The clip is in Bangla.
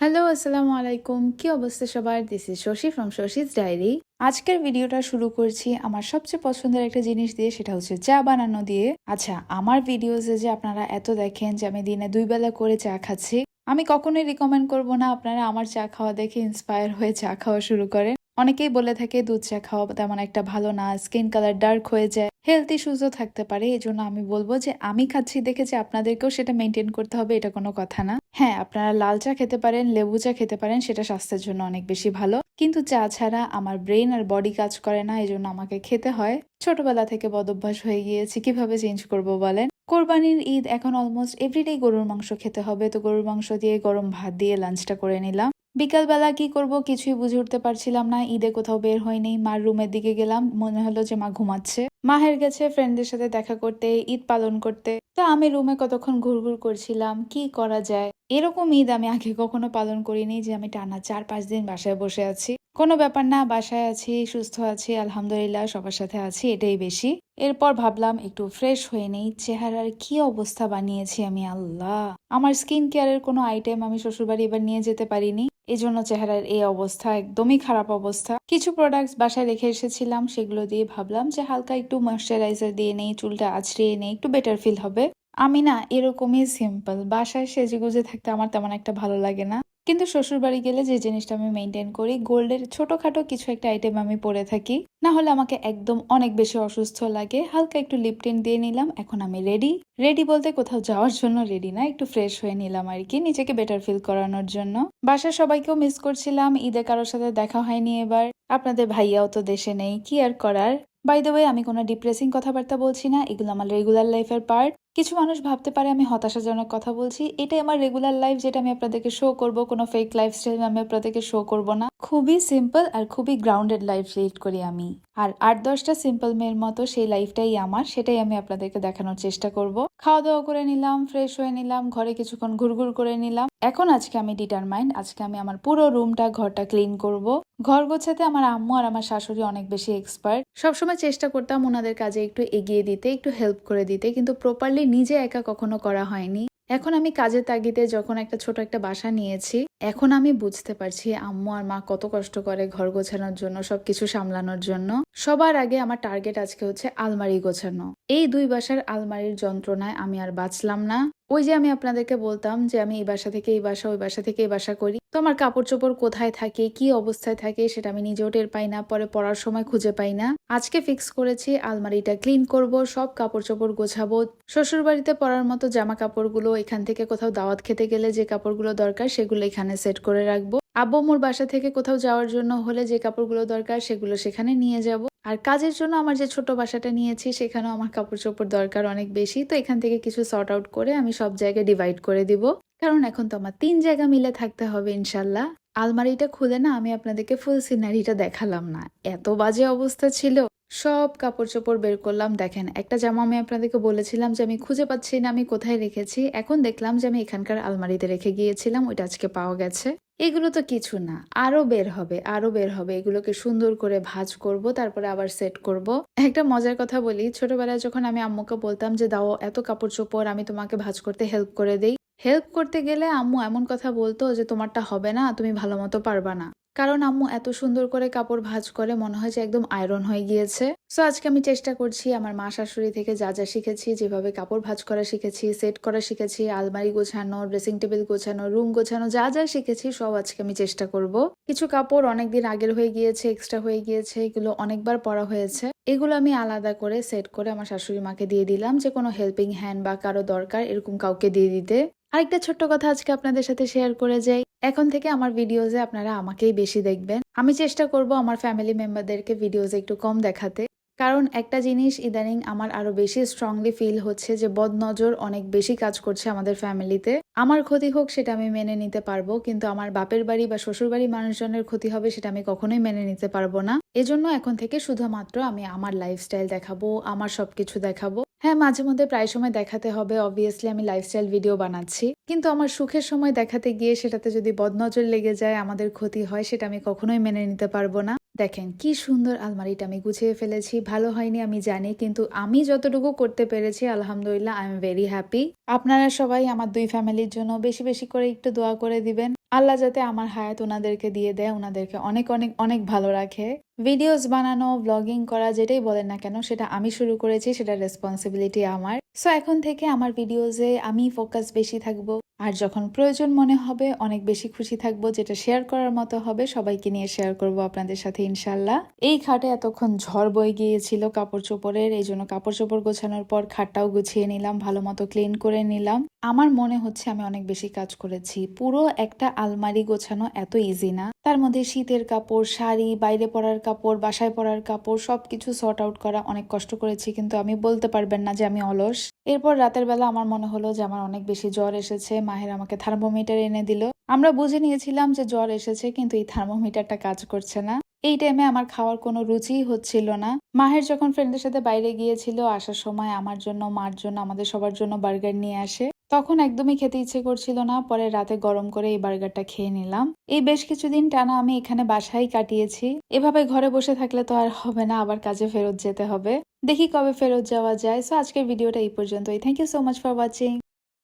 হ্যালো আসসালামু আলাইকুম। কি অবস্থা সবার? This is Shashi from Shashi's diary আজকের ভিডিওটা শুরু করছি আমার সবচেয়ে পছন্দের একটা জিনিস দিয়ে, সেটা হচ্ছে চা বানানো দিয়ে। আচ্ছা আমার ভিডিওসে যে আপনারা এত দেখেন যে আমি দিনে দুই বেলা করে চা খাচ্ছি, আমি কখনোই রিকমেন্ড করব না আপনারা আমার চা খাওয়া দেখে ইন্সপায়ার হয়ে চা খাওয়া শুরু করেন। অনেকেই বলে থাকে, দুধ চা খাওয়া তেমন একটা ভালো না, স্কিন কালার ডার্ক হয়ে যায়। হেলথ ইস্যুসও থাকতে পারে এই জন্য আমি বলব যে, আমি খাচ্ছি দেখে যে আপনাদেরকেও সেটা মেনটেন করতে হবে, এটা কোনো কথা না। হ্যাঁ আপনারা লাল চা খেতে পারেন, লেবু চা খেতে পারেন, সেটা স্বাস্থ্যের জন্য অনেক বেশি ভালো। কিন্তু চা ছাড়া আমার ব্রেন আর বডি কাজ করে না এই জন্য আমাকে খেতে হয়। ছোটবেলা থেকে বদভ্যাস হয়ে গিয়েছে, কীভাবে চেঞ্জ করব বলেন? কোরবানির ঈদ এখন অলমোস্ট এভরিডে গরুর মাংস খেতে হবে। তো গরুর মাংস দিয়ে গরম ভাত দিয়ে লাঞ্চটা করে নিলাম। বিকালবেলা কি করব কিছুই বুঝে উঠতে পারছিলাম না, ঈদে কোথাও বের হয়নি মার রুমের দিকে গেলাম, মনে হলো যে মা ঘুমাচ্ছে। মাহের গেছে ফ্রেন্ডদের সাথে দেখা করতে, ঈদ পালন করতে। তা আমি রুমে কতক্ষণ ঘুরঘুর করছিলাম, কি করা যায়? এরকম ঈদ আমি আগে কখনো পালন করিনি যে আমি টানা চার, পাঁচ দিন বাসায় বসে আছি। কোনো ব্যাপার না, বাসায় আছি, সুস্থ আছি, আলহামদুলিল্লাহ, সবার সাথে আছি, এটাই বেশি। এরপর ভাবলাম একটু ফ্রেশ হয়ে নেই, চেহারার কি অবস্থা বানিয়েছি আমি, আল্লাহ! আমার স্কিন কেয়ারের কোনো আইটেম আমি শ্বশুরবাড়ি এবার নিয়ে যেতে পারিনি। এই জন্য চেহারার এই অবস্থা একদমই খারাপ অবস্থা। কিছু প্রোডাক্টস বাসায় রেখে এসেছিলাম, সেগুলো দিয়ে ভাবলাম যে হালকা একটু ময়শ্চারাইজার দিয়ে নেই, চুলটা আছড়িয়ে নেই, একটু বেটার ফিল হবে। আমি না এরকমই সিম্পল বাসায় সেজে গুজে থাকতে আমার তেমন একটা ভালো লাগে না। কিন্তু শ্বশুর বাড়ি গেলে যে জিনিসটা আমি মেনটেন করি, গোল্ডের ছোটখাটো কিছু একটা আইটেম আমি পরে থাকি। না হলে আমাকে একদম অনেক বেশি অসুস্থ লাগে। হালকা একটু লিপটেন দিয়ে নিলাম, এখন আমি রেডি রেডি বলতে কোথাও যাওয়ার জন্য রেডি না, একটু ফ্রেশ হয়ে নিলাম আর কি, নিজেকে বেটার ফিল করানোর জন্য। বাসার সবাইকেও মিস করছিলাম, ঈদে কারোর সাথে দেখা হয়নি এবার। আপনাদের ভাইয়াও তো দেশে নেই, কি আর করার? বাই দ্য ওয়ে আমি কোনো ডিপ্রেসিং কথাবার্তা বলছি না, এগুলো আমার রেগুলার লাইফের পার্ট কিছু মানুষ ভাবতে পারে আমি হতাশাজনক কথা বলছি। এটাই আমার রেগুলার লাইফ যেটা আমি আপনাদেরকে শো করব। কোনো ফেক লাইফস্টাইল আমি আপনাদেরকে শো করব না। খুবই সিম্পল আর খুবই গ্রাউন্ডেড লাইফ লিড করি আমি। আর আট দশটা সিম্পল মেয়ের মতো সেই লাইফটাই আমার, সেটাই আমি আপনাদেরকে দেখানোর চেষ্টা করব। খাওয়া দাওয়া করে নিলাম ফ্রেশ হয়ে নিলাম, ঘরে কিছুক্ষণ ঘুরঘুর করে নিলাম। এখন আজকে আমি ডিটারমাইন্ড আজকে আমি আমার পুরো রুমটা ঘরটা ক্লিন করব। ঘর গোছাতে আমার আম্মু আর আমার শাশুড়ি অনেক বেশি এক্সপার্ট সবসময় চেষ্টা করতাম ওনাদের কাজে একটু এগিয়ে দিতে, একটু হেল্প করে দিতে, কিন্তু প্রপারলি নিজে একা কখনো করা হয়নি। এখন আমি কাজের তাগিদে যখন একটা ছোট একটা বাসা নিয়েছি, এখন আমি বুঝতে পারছি আম্মু আর মা কত কষ্ট করে ঘর গোছানোর জন্য, সবকিছু সামলানোর জন্য। সবার আগে আমার টার্গেট আজকে হচ্ছে আলমারি গোছানো। এই দুই বাসার আলমারির যন্ত্রণায় আমি আর বাঁচলাম না। ওই যে আমি আপনাদেরকে বলতাম যে আমি এই বাসা থেকে এই বাসা, ওই বাসা থেকে এই বাসা করি। তো আমার কাপড় চোপড় কোথায় থাকে, কি অবস্থায় থাকে সেটা আমি নিজেও টের পাই না, পরে পড়ার সময় খুঁজে পাই না। আজকে ফিক্স করেছি, আলমারিটা ক্লিন করব, সব কাপড় চোপড় গোছাবো। শ্বশুর বাড়িতে পরার মতো জামা কাপড়গুলো এখান থেকে কোথাও দাওয়াত খেতে গেলে যে কাপড়গুলো দরকার সেগুলো এখানে সেট করে রাখব। আব্বু মোর বাসা থেকে কোথাও যাওয়ার জন্য হলে যে কাপড়গুলো দরকার সেগুলো সেখানে নিয়ে যাব। আর কাজের জন্য আমার যে ছোট বাসাটা নিয়েছি, সেখানেও আমার কাপড় চোপড় দরকার অনেক বেশি। তো এখান থেকে কিছু সর্ট আউট করে আমি সব জায়গায় ডিভাইড করে দিব। কারণ এখন তো আমার তিন জায়গা মিলে থাকতে হবে ইনশাল্লাহ আলমারিটা খুলে না আমি আপনাদেরকে ফুল সিনারিটা দেখালাম না। এত বাজে অবস্থা ছিল। সব কাপড় চোপড় বের করলাম। দেখেন, একটা জামা আমি আপনাদেরকে বলেছিলাম যে আমি খুঁজে পাচ্ছি না আমি কোথায় রেখেছি। এখন দেখলাম যে আমি এখানকার আলমারিতে রেখে গিয়েছিলাম, ওইটা আজকে পাওয়া গেছে। এগুলো তো কিছু না, আরও বের হবে, আরও বের হবে। এগুলোকে সুন্দর করে ভাজ করব, তারপরে আবার সেট করব। একটা মজার কথা বলি, ছোটবেলায় যখন আমি আম্মুকে বলতাম যে, দাও এত কাপড় চোপড়, আমি তোমাকে ভাজ করতে হেল্প করে দেই। হেল্প করতে গেলে আম্মু এমন কথা বলতো যে, তোমারটা হবে না, তুমি ভালো মতো পারবা না। কারণ আম্মু এত সুন্দর করে কাপড় ভাঁজ করে, মনে হয় যে একদম আয়রন হয়ে গিয়েছে। সো আজকে আমি চেষ্টা করছি আমার মা শাশুড়ি থেকে যা যা শিখেছি, যেভাবে কাপড় ভাঁজ করা শিখেছি সেট করা শিখেছি, আলমারি গোছানো ড্রেসিং টেবিল গোছানো রুম গোছানো, যা যা শিখেছি, সব আজকে আমি চেষ্টা করব। কিছু কাপড় অনেকদিন আগের হয়ে গিয়েছে এক্সট্রা হয়ে গিয়েছে, এগুলো অনেকবার পরা হয়েছে। এগুলো আমি আলাদা করে সেট করে আমার শাশুড়ি মাকে দিয়ে দিলাম যে কোনো হেল্পিং হ্যান্ড বা কারও দরকার, এরকম কাউকে দিয়ে দিতে। আরেকটা ছোট্ট কথা আজকে আপনাদের সাথে শেয়ার করে যাই। এখন থেকে আমার ভিডিওজে আপনারা আমাকেই বেশি দেখবেন। আমি চেষ্টা করব আমার ফ্যামিলি মেম্বারদেরকে ভিডিওজে একটু কম দেখাতে। কারণ একটা জিনিস ইদানিং আমার আরও বেশি স্ট্রংলি ফিল হচ্ছে যে বদনজর অনেক বেশি কাজ করছে আমাদের ফ্যামিলিতে আমার ক্ষতি হোক সেটা আমি মেনে নিতে পারব, কিন্তু আমার বাপের বাড়ি বা শ্বশুর বাড়ি মানুষজনের ক্ষতি হবে সেটা আমি কখনোই মেনে নিতে পারব না। এজন্য এখন থেকে শুধুমাত্র আমি আমার লাইফস্টাইল দেখাবো, আমার সবকিছু দেখাবো। হ্যাঁ মাঝে মধ্যে প্রায় সময় দেখাতে হবে। অবভিয়াসলি আমি লাইফস্টাইল ভিডিও বানাচ্ছি। কিন্তু আমার সুখের সময় দেখাতে গিয়ে সেটাতে যদি বদনজর লেগে যায়, আমাদের ক্ষতি হয়, সেটা আমি কখনোই মেনে নিতে পারব না। দেখেন, কি সুন্দর আলমারিটা আমি গুছিয়ে ফেলেছি। ভালো হয়নি, আমি জানি। কিন্তু আমি যতটুকু করতে পেরেছি, আলহামদুলিল্লাহ আই এম ভেরি হ্যাপি আপনারা সবাই আমার দুই ফ্যামিলির জন্য বেশি বেশি করে একটু দোয়া করে দিবেন। আল্লাহ যাতে আমার হায়াত ওনাদেরকে দিয়ে দেয়, ওনাদেরকে অনেক অনেক অনেক ভালো রাখে। ভিডিওস বানানো ব্লগিং করা, যেটাই বলেন না কেন, সেটা আমি শুরু করেছি, সেটা রেসপন্সিবিলিটি আমার। সো এখন থেকে আমার ভিডিওসে আমি ফোকাস বেশি থাকব। আর যখন প্রয়োজন মনে হবে, অনেক বেশি খুশি থাকব, যেটা শেয়ার করার মতো হবে, সবাইকে নিয়ে শেয়ার করব আপনাদের সাথে, ইনশাল্লাহ। এই খাটে এতক্ষণ ঝড় বয়ে গিয়েছিল কাপড় চোপড়ের, এই জন্য কাপড় চোপড় গোছানোর পর খাটটাও গুছিয়ে নিলাম, ভালো মতো ক্লিন করে নিলাম। আমার মনে হচ্ছে আমি অনেক বেশি কাজ করেছি। পুরো একটা আলমারি গোছানো এত ইজি না। তার মধ্যে শীতের কাপড়, শাড়ি, বাইরে পরার কাপড়, বাসায় পরার কাপড়, সবকিছু সর্ট আউট করা অনেক কষ্ট করেছি। কিন্তু আমি বলতে পারবেন না যে আমি অলস। এরপর রাতের বেলা আমার মনে হলো যে আমার অনেক বেশি জ্বর এসেছে। মাহের আমাকে থার্মোমিটার এনে দিল। আমরা বুঝে নিয়েছিলাম যে জ্বর এসেছে, কিন্তু এই থার্মোমিটারটা কাজ করছে না। এই টাইমে আমার খাওয়ার কোনো রুচিই হচ্ছিল না। মাহের যখন ফ্রেন্ডের সাথে বাইরে গিয়েছিল, আসার সময় আমার জন্য, মার জন্য, আমাদের সবার জন্য বার্গার নিয়ে আসে। তখন একদমই খেতে ইচ্ছে করছিল না পরে রাতে গরম করে এই বার্গারটা খেয়ে নিলাম। এই বেশ কিছুদিন টানা আমি এখানে বাসায় কাটিয়েছি। এভাবে ঘরে বসে থাকলে তো আর হবে না, আবার কাজে ফেরত যেতে হবে। দেখি কবে ফেরত যাওয়া যায়। সো আজকের ভিডিওটা এই পর্যন্তই। Thank you so much for watching